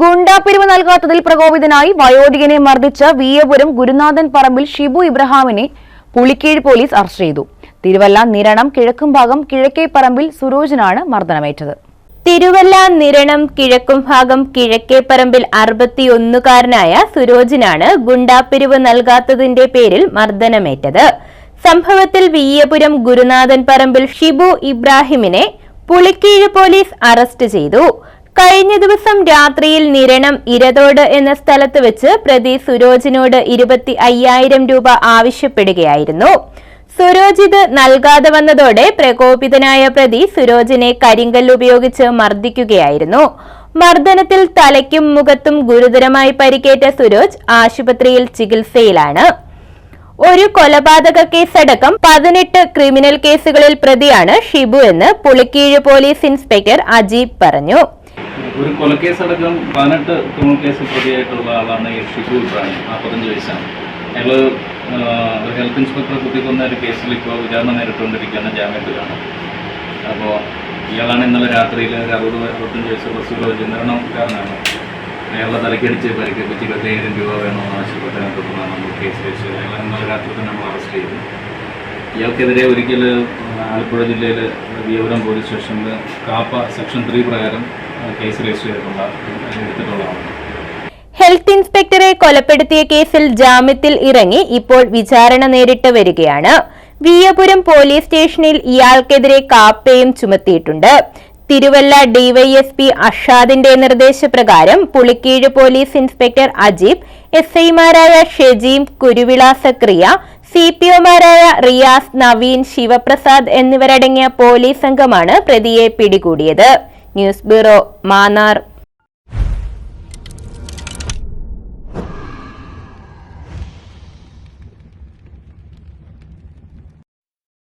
ഗുണ്ടാപ്പിരിവ് നൽകാത്തതിൽ പ്രകോപിതനായി വയോധികനെ മർദ്ദിച്ച വീയപുരം ഗുരുനാഥൻ പറമ്പിൽ ഷിബു ഇബ്രഹാമിനെ Pulikeezh police arrest ചെയ്തു. തിരുവല്ല നിരണം കിഴക്കും ഭാഗം കിഴക്കേ പറമ്പിൽ സുരോജനാണ് മർദ്ദനമേറ്റത്. തിരുവല്ല നിരണം കിഴക്കും ഭാഗം കിഴക്കേ പറമ്പിൽ അറുപത്തിയൊന്നുകാരനായ സുരോജിനാണ് ഗുണ്ടാപിരിവ് നൽകാത്തതിന്റെ പേരിൽ മർദ്ദനമേറ്റത്. സംഭവത്തിൽ വീയപുരം ഗുരുനാഥൻ പറമ്പിൽ ഷിബു ഇബ്രാഹിമിനെ പുളിക്കീഴ് പോലീസ് അറസ്റ്റ് ചെയ്തു. കഴിഞ്ഞ ദിവസം രാത്രിയിൽ നിരണം ഇരതോട് എന്ന സ്ഥലത്ത് വെച്ച് പ്രതി സുരോജിനോട് ഇരുപത്തി അയ്യായിരം രൂപ ആവശ്യപ്പെടുകയായിരുന്നു. സുരോജ് ഇത് നൽകാതെ വന്നതോടെ പ്രകോപിതനായ പ്രതി സുരോജിനെ കരിങ്കൽ ഉപയോഗിച്ച് മർദ്ദിക്കുകയായിരുന്നു. മർദ്ദനത്തിൽ തലയ്ക്കും മുഖത്തും ഗുരുതരമായി പരിക്കേറ്റ സുരോജ് ആശുപത്രിയിൽ ചികിത്സയിലാണ്. ഒരു കൊലപാതക കേസടക്കം പതിനെട്ട് ക്രിമിനൽ കേസുകളിൽ പ്രതിയാണ് ഷിബു എന്ന് പുളിക്കീഴ് പോലീസ് ഇൻസ്പെക്ടർ അജീബ് പറഞ്ഞു. ഒരു കൊലക്കേസ് അടക്കം പതിനെട്ട് ക്രിമിനൽ കേസിൽ പ്രതിയായിട്ടുള്ള ആളാണ് ഈ ഷിബു ഇബ്രാഹിം നാൽപ്പത്തഞ്ച് വയസ്സാണ്. അയാൾ ഒരു ഹെൽത്ത് ഇൻസ്പെക്ടറെ കുത്തിക്കൊന്ന ഒരു കേസിൽ ഇപ്പോൾ വിചാരണ നേരിട്ടുകൊണ്ടിരിക്കുകയാണ് ജാമ്യത്തിലാണ്. അപ്പോൾ ഇയാളാണ് ഇന്നലെ രാത്രിയിൽ ഒരു അറുപത് അറുപത്തഞ്ച് വയസ്സുള്ള സുരോജ് കാരണമാണ് അയാളുടെ തലക്കടിച്ച് പരിക്കേൽപ്പിച്ച് ഇരുപത്തയ്യായിരം രൂപ വേണമെന്ന് ആവശ്യപ്പെട്ടതിനെ തുടർന്നാണ് നമ്മൾ കേസ് രജിസ്റ്റർ അയാളെ ഇന്നലെ രാത്രി തന്നെ നമ്മൾ അറസ്റ്റ് ചെയ്തു. ഇയാൾക്കെതിരെ ഒരിക്കൽ ആലപ്പുഴ ജില്ലയിൽ വിയപുരം പോലീസ് സ്റ്റേഷനിൽ കാപ്പ സെക്ഷൻ ത്രീ പ്രകാരം കേസ് രജിസ്റ്റർ ചെയ്തിട്ടുള്ള എടുത്തിട്ടുള്ളതാണ്. ഹെൽത്ത് ഇൻസ്പെക്ടറെ കൊലപ്പെടുത്തിയ കേസിൽ ജാമ്യത്തിൽ ഇറങ്ങി ഇപ്പോൾ വിചാരണ നേരിട്ട് വരികയാണ്. വിയപുരം പോലീസ് സ്റ്റേഷനിൽ ഇയാൾക്കെതിരെ കാപ്പയും ചുമത്തിയിട്ടുണ്ട്. തിരുവല്ല ഡിവൈഎസ്പി അഷാദിന്റെ നിർദ്ദേശപ്രകാരം Pulikeezh police inspector Ajeeb S ഐമാരായ ഷെജീം കുരുവിള സക്രിയ സി പി ഒമാരായ റിയാസ് നവീൻ ശിവപ്രസാദ് എന്നിവരടങ്ങിയ പോലീസ് സംഘമാണ് പ്രതിയെ പിടികൂടിയത്. News bureau Mannar.